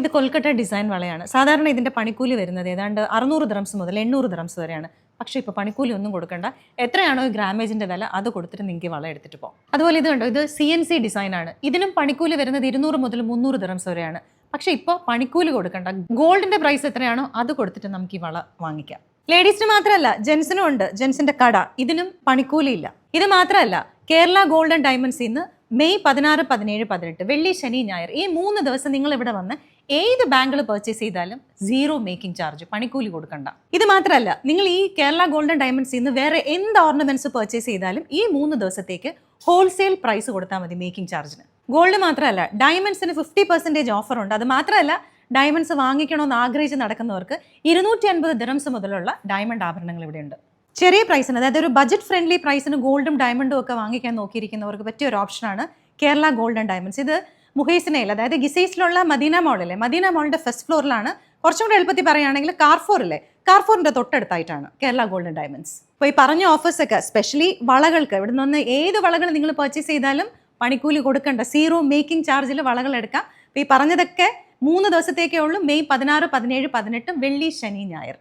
ഇത് കൊൽക്കട്ട ഡിസൈൻ വളയാണ്. സാധാരണ ഇതിന്റെ പണിക്കൂലി വരുന്നത് ഏതാണ്ട് അറുന്നൂറ് ദ്രംസ് മുതൽ എണ്ണൂറ് ദ്രംസ് വരെയാണ്. പക്ഷേ ഇപ്പോൾ പണിക്കൂലി ഒന്നും കൊടുക്കണ്ട. എത്രയാണോ ഈ ഗ്രാമേജിന്റെ വില അത് കൊടുത്തിട്ട് നിങ്ങൾക്ക് വള എടുത്തിട്ട് പോകും. അതുപോലെ ഇത് കണ്ടോ ഇത് സി എൻ സി ഡിസൈൻ ആണ്. ഇതിനും പണിക്കൂലി വരുന്നത് ഇരുന്നൂറ് മുതൽ മുന്നൂറ് ദ്രംസ് വരെയാണ്. പക്ഷേ ഇപ്പോൾ പണിക്കൂലി കൊടുക്കണ്ട. ഗോൾഡിന്റെ പ്രൈസ് എത്രയാണോ അത് കൊടുത്തിട്ട് നമുക്ക് ഈ വള വാങ്ങിക്കാം. ലേഡീസിന് മാത്രമല്ല ജെൻസിനും ഉണ്ട്. ജെൻസിന്റെ കട. ഇതിനും പണിക്കൂലിയില്ല ഇത് മാത്രമല്ല കേരള ഗോൾഡൻ ഡയമണ്ട്സിൽ ഇന്ന് മെയ് പതിനാറ് പതിനേഴ് പതിനെട്ട് വെള്ളി ശനി ഞായർ ഈ മൂന്ന് ദിവസം നിങ്ങൾ ഇവിടെ വന്ന് ഏത് ബാങ്കിൽ പർച്ചേസ് ചെയ്താലും സീറോ മേക്കിംഗ് ചാർജ് പണിക്കൂലി കൊടുക്കണ്ട. ഇത് മാത്രമല്ല നിങ്ങൾ ഈ കേരള ഗോൾഡൻ ഡയമണ്ട്സിൽ നിന്ന് വേറെ എന്ത് ഓർണമെന്റ്സ് പർച്ചേസ് ചെയ്താലും ഈ മൂന്ന് ദിവസത്തേക്ക് ഹോൾസെയിൽ പ്രൈസ് കൊടുത്താൽ മതി മേക്കിംഗ് ചാർജിന് ഗോൾഡ് മാത്രമല്ല ഡയമണ്ട്സിന് ഫിഫ്റ്റി പെർസെന്റേജ് ഓഫർ ഉണ്ട്. അത് മാത്രമല്ല ഡയമണ്ട്സ് വാങ്ങിക്കണമെന്ന് ആഗ്രഹിച്ച് നടക്കുന്നവർക്ക് ഇരുന്നൂറ്റി അൻപത് ദിറംസ് മുതലുള്ള ഡയമണ്ട് ആഭരണങ്ങൾ ഇവിടെയുണ്ട് ചെറിയ പ്രൈസിന് അതായത് ഒരു ബജറ്റ് ഫ്രണ്ട്ലി പ്രൈസിന് ഗോൾഡും ഡയമണ്ടും ഒക്കെ വാങ്ങിക്കാൻ നോക്കിയിരിക്കുന്നവർക്ക് പറ്റിയ ഒരു ഓപ്ഷനാണ് കേരള ഗോൾഡൻ ഡയമണ്ട്സ്. ഇത് മുഹേസിനയിൽ അതായത് ഗിസൈസിലുള്ള മദീന മോളിലെ മദീന മോളിന്റെ ഫസ്റ്റ് ഫ്ലോറിലാണ് കുറച്ചും കൂടെ എളുപ്പത്തിൽ പറയുകയാണെങ്കിൽ കാർഫോറിലെ കാർഫോറിന്റെ തൊട്ടടുത്തായിട്ടാണ് കേരള ഗോൾഡൻ ഡയമണ്ട്സ്. അപ്പോൾ ഈ പറഞ്ഞ ഓഫേഴ്സ് ഒക്കെ സ്പെഷ്യലി വളകൾക്ക് ഇവിടെ നിന്ന് ഏത് വളകൾ നിങ്ങൾ പർച്ചേസ് ചെയ്താലും പണിക്കൂലി കൊടുക്കേണ്ട സീറോ മേക്കിംഗ് ചാർജിൽ വളകൾ എടുക്കാം. അപ്പോൾ ഈ പറഞ്ഞതൊക്കെ മൂന്ന് ദിവസത്തേക്കേ ഉള്ളൂ മെയ് പതിനാറ് പതിനേഴ് പതിനെട്ട് വെള്ളി ശനി ഞായർ.